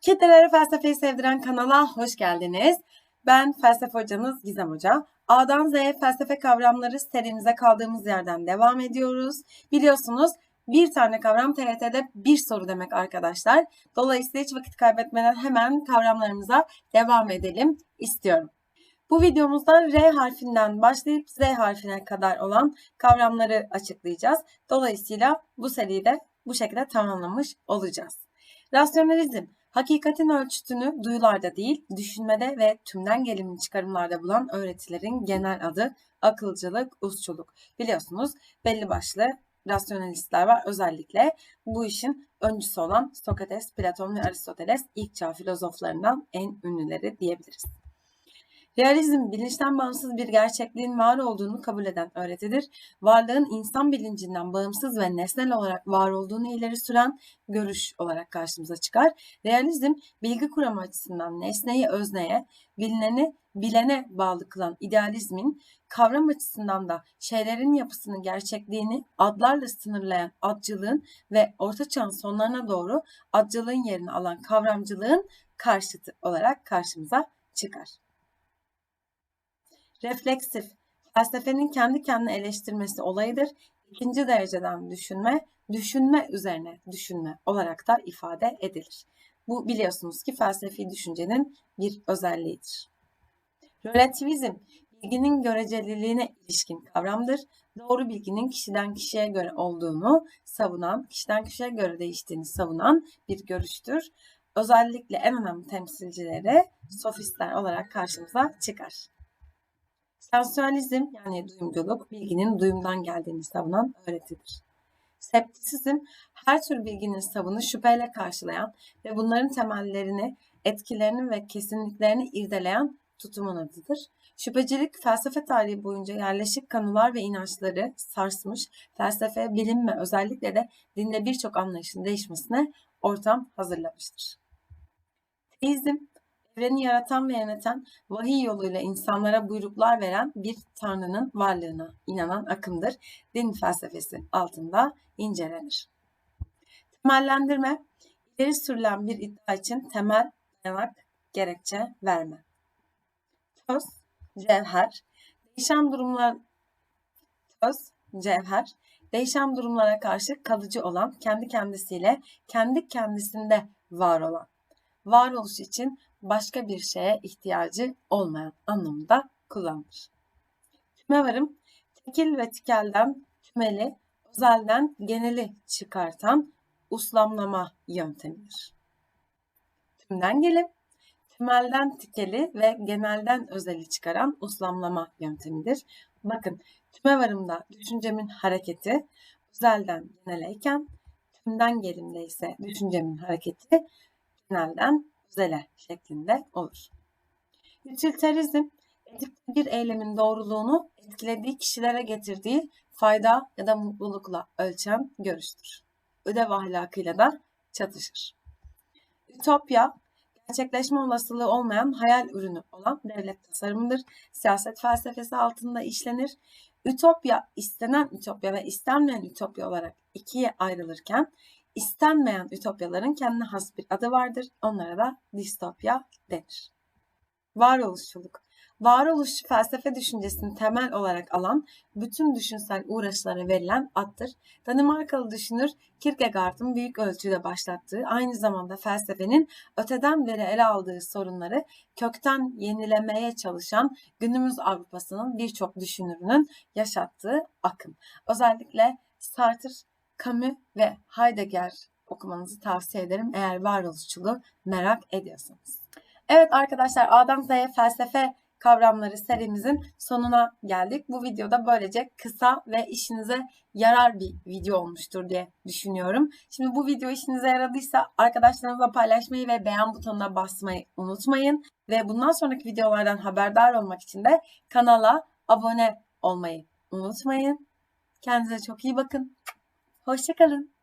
Kitlelere felsefeyi sevdiren kanala hoş geldiniz. Ben felsefe hocanız Gizem Hoca. A'dan Z'ye felsefe kavramları serimize kaldığımız yerden devam ediyoruz. Biliyorsunuz bir tane kavram TRT'de bir soru demek arkadaşlar. Dolayısıyla hiç vakit kaybetmeden hemen kavramlarımıza devam edelim istiyorum. Bu videomuzda R harfinden başlayıp Z harfine kadar olan kavramları açıklayacağız. Dolayısıyla bu seriyi de bu şekilde tamamlamış olacağız. Rasyonalizm, hakikatin ölçütünü duyularda değil, düşünmede ve tümden gelimin çıkarımlarda bulan öğretilerin genel adı akılcılık, usçuluk. Biliyorsunuz belli başlı rasyonalistler var. Özellikle bu işin öncüsü olan Sokrates, Platon ve Aristoteles ilk çağ filozoflarından en ünlüleri diyebiliriz. Realizm, bilinçten bağımsız bir gerçekliğin var olduğunu kabul eden öğretidir. Varlığın insan bilincinden bağımsız ve nesnel olarak var olduğunu ileri süren görüş olarak karşımıza çıkar. Realizm, bilgi kuramı açısından nesneyi özneye, bilineni bilene bağlı kılan idealizmin, kavram açısından da şeylerin yapısını, gerçekliğini adlarla sınırlayan adcılığın ve Orta Çağ'ın sonlarına doğru adcılığın yerini alan kavramcılığın karşıtı olarak karşımıza çıkar. Refleksif, felsefenin kendi kendine eleştirmesi olayıdır. İkinci dereceden düşünme, düşünme üzerine düşünme olarak da ifade edilir. Bu biliyorsunuz ki felsefi düşüncenin bir özelliğidir. Relativizm, bilginin göreceliliğine ilişkin kavramdır. Doğru bilginin kişiden kişiye göre olduğunu savunan, kişiden kişiye göre değiştiğini savunan bir görüştür. Özellikle en önemli temsilcileri sofistler olarak karşımıza çıkar. Sensüalizm yani duyumculuk, bilginin duyumdan geldiğini savunan öğretidir. Septisizm, her tür bilginin savını şüpheyle karşılayan ve bunların temellerini, etkilerini ve kesinliklerini irdeleyen tutumun adıdır. Şüphecilik, felsefe tarihi boyunca yerleşik kanılar ve inançları sarsmış, felsefe, bilim ve özellikle de dinde birçok anlayışın değişmesine ortam hazırlamıştır. Teizm, evreni yaratan ve yöneten, vahiy yoluyla insanlara buyruklar veren bir tanrının varlığına inanan akımdır. Din felsefesi altında incelenir. Temellendirme, ileri sürülen bir iddia için temel dayanak gerekçe verme. Töz, cevher, değişen durumlar töz, cevher, değişen durumlara karşı kalıcı olan, kendi kendisiyle, kendi kendisinde var olan, varoluş için başka bir şeye ihtiyacı olmayan anlamında kullanılır. Tümevarım, tekil ve tikelden tümeli, özelden geneli çıkartan uslamlama yöntemidir. Tümden gelim, tümelden tikeli ve genelden özeli çıkaran uslamlama yöntemidir. Bakın tümevarımda düşüncemin hareketi özelden geneleyken tümden gelimde ise düşüncemin hareketi genelden özele şeklinde olur. Utilitarizm bir eylemin doğruluğunu etkilediği kişilere getirdiği fayda ya da mutlulukla ölçen görüştür. Ödev ahlakıyla da çatışır. Ütopya, gerçekleşme olasılığı olmayan hayal ürünü olan devlet tasarımıdır. Siyaset felsefesi altında işlenir. Ütopya, istenen ütopya ve istenmeyen ütopya olarak ikiye ayrılırken istenmeyen ütopyaların kendine has bir adı vardır. Onlara da distopya denir. Varoluşçuluk. Varoluş felsefe düşüncesini temel olarak alan bütün düşünsel uğraşlara verilen addır. Danimarkalı düşünür Kierkegaard'ın büyük ölçüde başlattığı, aynı zamanda felsefenin öteden beri ele aldığı sorunları kökten yenilemeye çalışan günümüz Avrupa'sının birçok düşünürünün yaşattığı akım. Özellikle Sartre Camus ve Heidegger okumanızı tavsiye ederim eğer varoluşçuluğu merak ediyorsanız. Evet arkadaşlar A'dan Z'ye felsefe kavramları serimizin sonuna geldik. Bu videoda böylece kısa ve işinize yarar bir video olmuştur diye düşünüyorum. Şimdi bu video işinize yaradıysa arkadaşlarınızla paylaşmayı ve beğen butonuna basmayı unutmayın. Ve bundan sonraki videolardan haberdar olmak için de kanala abone olmayı unutmayın. Kendinize çok iyi bakın. Hoşçakalın.